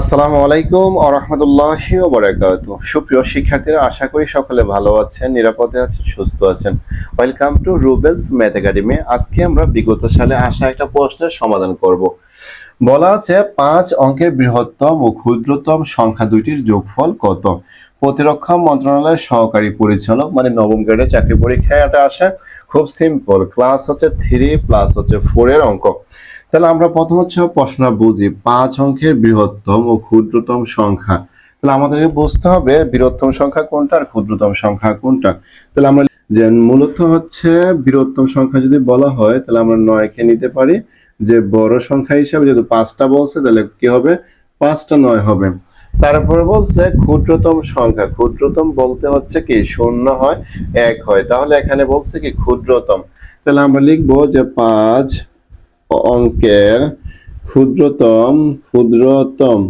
আসসালামু আলাইকুম আ রহমতুল্লাহি ওবরাকাত সুপ্রিয় শিক্ষার্থীরা, আশা করি সকলে ভালো আছেন, নিরাপদে আছেন, সুস্থ আছেন। Welcome to Rubel's math academy আজকে আমরা বিগত সালে আসা একটা প্রশ্নের সমাধান করব। বলা আছে, পাঁচ অঙ্কের বৃহত্তম ও ক্ষুদ্রতম সংখ্যা দুইটির যোগফল কত? প্রতিরক্ষা মন্ত্রণালয়ের সহকারী পরিচালক মানে নবম গ্রেডের চাকরি পরীক্ষায় এটা আসে। খুব সিম্পল ক্লাস হচ্ছে থ্রি প্লাস হচ্ছে ফোরের অঙ্ক। তাহলে আমরা প্রথম হচ্ছে প্রশ্ন বুঝি। পাঁচ অঙ্কের বৃহত্তম ও ক্ষুদ্রতম সংখ্যা। তাহলে আমাদেরকে বুঝতে হবে বৃহত্তম সংখ্যা কোনটা আর ক্ষুদ্রতম সংখ্যা কোনটা। তাহলে আমরা যে মূলত হচ্ছে বৃহত্তম সংখ্যা যদি বলা হয়, তাহলে আমরা নয়কে নিতে পারি। যে বড় সংখ্যা হিসাবে যেহেতু পাঁচটা বলছে, তাহলে কি হবে? পাঁচটা নয় হবে। তারপরে বলছে ক্ষুদ্রতম সংখ্যা। ক্ষুদ্রতম বলতে হচ্ছে কি, শূন্য হয়, এক হয়। তাহলে এখানে বলছে কি ক্ষুদ্রতম। তাহলে আমরা লিখব যে পাঁচ অঙ্কের ক্ষুদ্রতম ক্ষুদ্রতম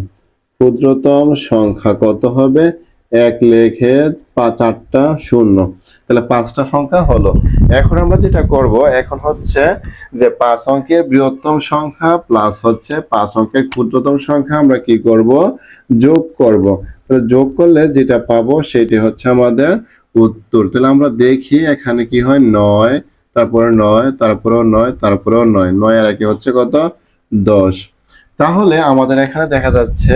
ক্ষুদ্রতম সংখ্যা কত হবে? এক লেখে পাঁচ আটটা শূন্য। তাহলে পাঁচটা সংখ্যা হলো। এখন আমরা যেটা করব, এখন হচ্ছে যে পাঁচ অঙ্কের বৃহত্তম সংখ্যা প্লাস হচ্ছে পাঁচ অঙ্কের ক্ষুদ্রতম সংখ্যা আমরা কি করব? যোগ করব। তাহলে যোগ করলে যেটা পাবো সেটি হচ্ছে আমাদের উত্তর। তাহলে আমরা দেখি এখানে কি হয়? নয় তারপরে নয়, তারপরেও নয় তারপরেও নয়। নয় আর একে হচ্ছে কত? দশ। তাহলে আমাদের এখানে দেখা যাচ্ছে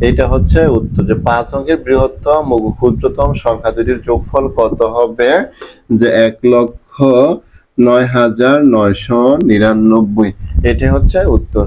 এটা হচ্ছে উত্তর যে পাঁচ অঙ্কের বৃহত্তম ক্ষুদ্রতম সংখ্যা দুটির যোগফল কত হবে? যে এক লক্ষ নয় হাজার নয়শো নিরানব্বই। এটা হচ্ছে উত্তর।